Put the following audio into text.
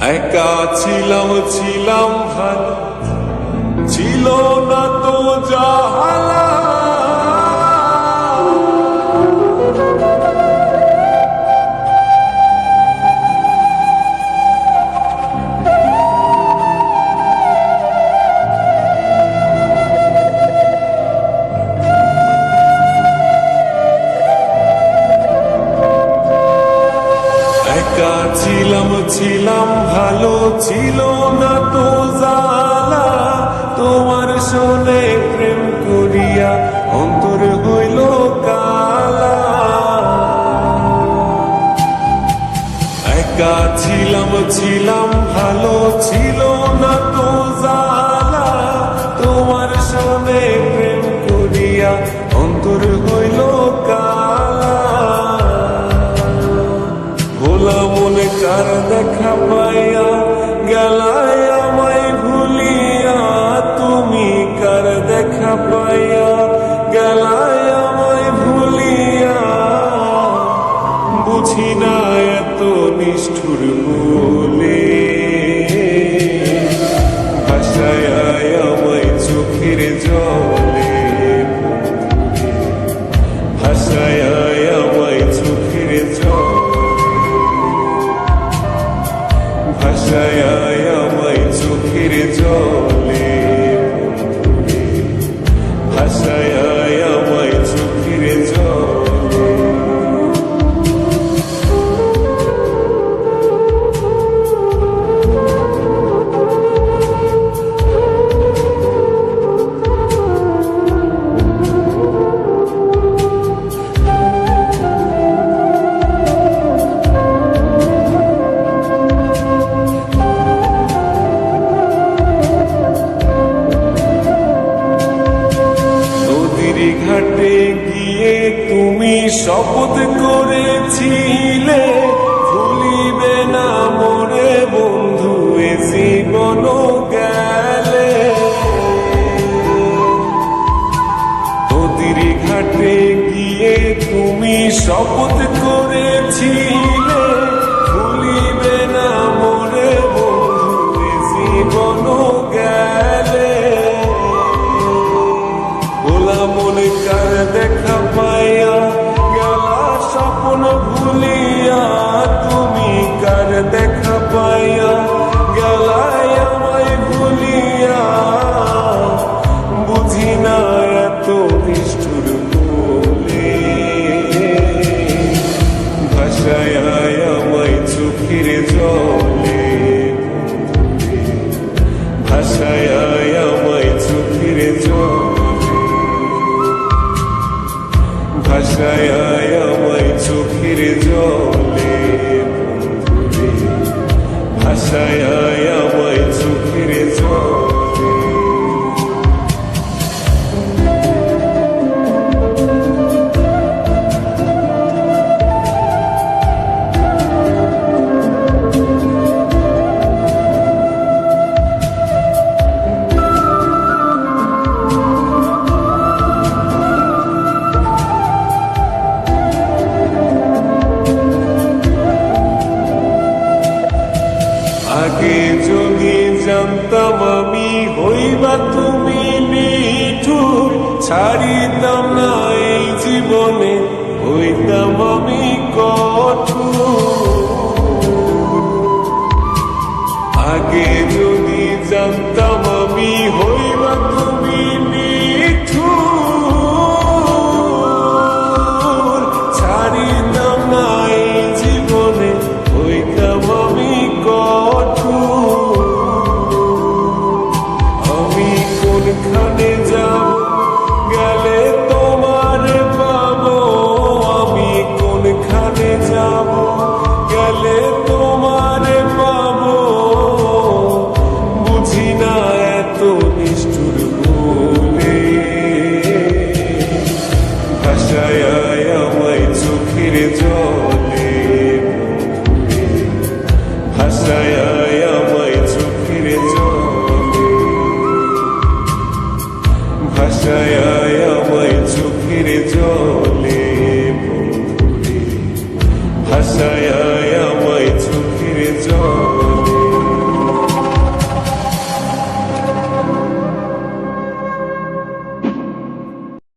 একা ছিলাম ছিলাম ভালো। ছিল না তো জাহালা একা ছিলাম ছিলাম, ভালো ছিল না তো জালা তোমার শোনে প্রেম করিয়া অন্তর হইল কালা। একা ছিলাম ছিলাম, ভালো ছিল মনে কার দেখা পাইয়া গেলায় ঘাটে গিয়ে তুমি শপথ করেছিলে। ভুলিবে না মোরে বন্ধু, এ জীবন গেলে। নদীর ঘাটে গিয়ে তুমি শপথ করেছিলে। ভাষায় আমায় চোখের ভাষায় আমায় চোখের জলে ভাষায় জানতাম আমি হইবা তুমি নিঠুর, ছাড়িতাম না এই জীবনে, হইতাম আমি কঠোর। আগে যদি জানতাম কোনখানে যাব গেলে তোমার পাবো। আমি কোনখানে যাব? গেলে তোমার পাবো। বুঝি না এত নিষ্ঠুর বলে। ভাষায় আমায় চোখের জলে। ভাষায় ভাষায় আয় আমায় চোখের জলে